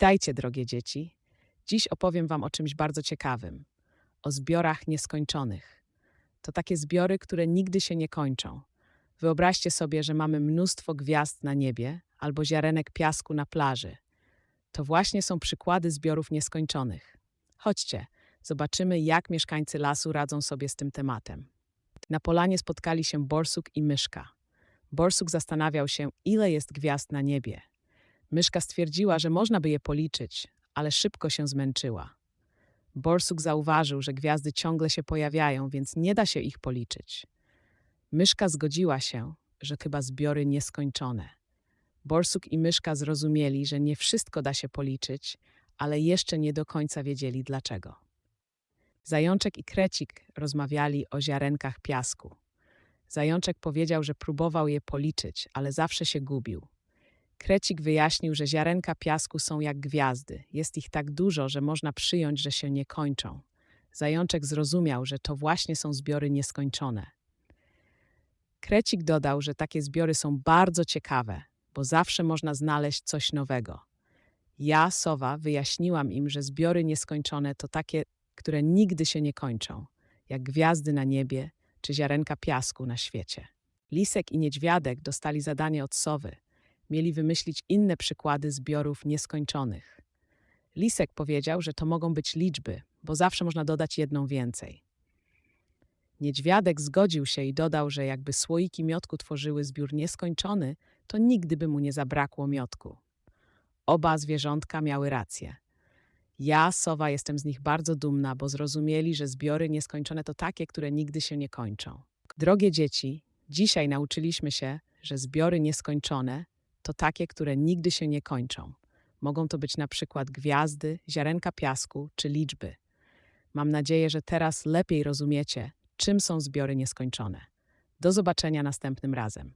Witajcie, drogie dzieci. Dziś opowiem Wam o czymś bardzo ciekawym o zbiorach nieskończonych. To takie zbiory, które nigdy się nie kończą. Wyobraźcie sobie, że mamy mnóstwo gwiazd na niebie albo ziarenek piasku na plaży. To właśnie są przykłady zbiorów nieskończonych. Chodźcie, zobaczymy, jak mieszkańcy lasu radzą sobie z tym tematem. Na polanie spotkali się borsuk i myszka. Borsuk zastanawiał się, ile jest gwiazd na niebie. Myszka stwierdziła, że można by je policzyć, ale szybko się zmęczyła. Borsuk zauważył, że gwiazdy ciągle się pojawiają, więc nie da się ich policzyć. Myszka zgodziła się, że chyba zbiory nieskończone. Borsuk i myszka zrozumieli, że nie wszystko da się policzyć, ale jeszcze nie do końca wiedzieli dlaczego. Zajączek i krecik rozmawiali o ziarenkach piasku. Zajączek powiedział, że próbował je policzyć, ale zawsze się gubił. Krecik wyjaśnił, że ziarenka piasku są jak gwiazdy. Jest ich tak dużo, że można przyjąć, że się nie kończą. Zajączek zrozumiał, że to właśnie są zbiory nieskończone. Krecik dodał, że takie zbiory są bardzo ciekawe, bo zawsze można znaleźć coś nowego. Ja, sowa, wyjaśniłam im, że zbiory nieskończone to takie, które nigdy się nie kończą, jak gwiazdy na niebie czy ziarenka piasku na świecie. Lisek i niedźwiadek dostali zadanie od sowy. Mieli wymyślić inne przykłady zbiorów nieskończonych. Lisek powiedział, że to mogą być liczby, bo zawsze można dodać jedną więcej. Niedźwiadek zgodził się i dodał, że jakby słoiki miotku tworzyły zbiór nieskończony, to nigdy by mu nie zabrakło miotku. Oba zwierzątka miały rację. Ja, sowa, jestem z nich bardzo dumna, bo zrozumieli, że zbiory nieskończone to takie, które nigdy się nie kończą. Drogie dzieci, dzisiaj nauczyliśmy się, że zbiory nieskończone to takie, które nigdy się nie kończą. Mogą to być na przykład gwiazdy, ziarenka piasku czy liczby. Mam nadzieję, że teraz lepiej rozumiecie, czym są zbiory nieskończone. Do zobaczenia następnym razem.